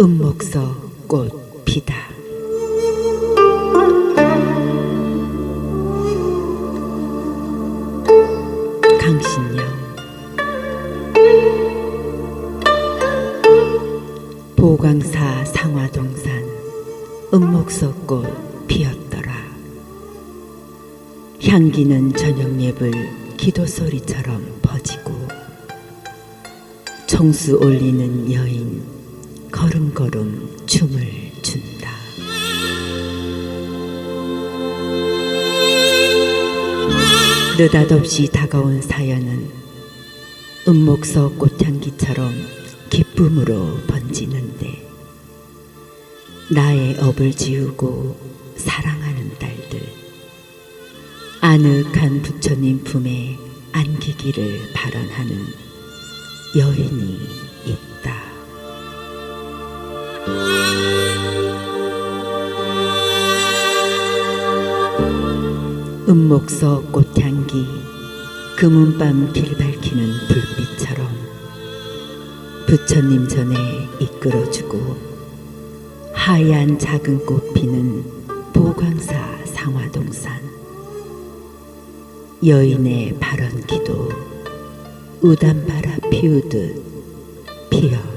은목서 꽃 피다. 강신영 보광사 상화동산 은목서 꽃 피었더라. 향기는 저녁 예불 기도 소리처럼 퍼지고 청수 올리는 여인 걸음걸음 춤을 춘다. 느닷없이 다가온 사연은 은목서 꽃향기처럼 기쁨으로 번지는데 나의 업을 지우고 사랑하는 딸들 아늑한 부처님 품에 안기기를 발언하는 여인이 있다. 은목서 꽃향기 금은밤 길 밝히는 불빛처럼 부처님 전에 이끌어주고 하얀 작은 꽃 피는 보광사 상화동산 여인의 발언기도 우담바라 피우듯 피어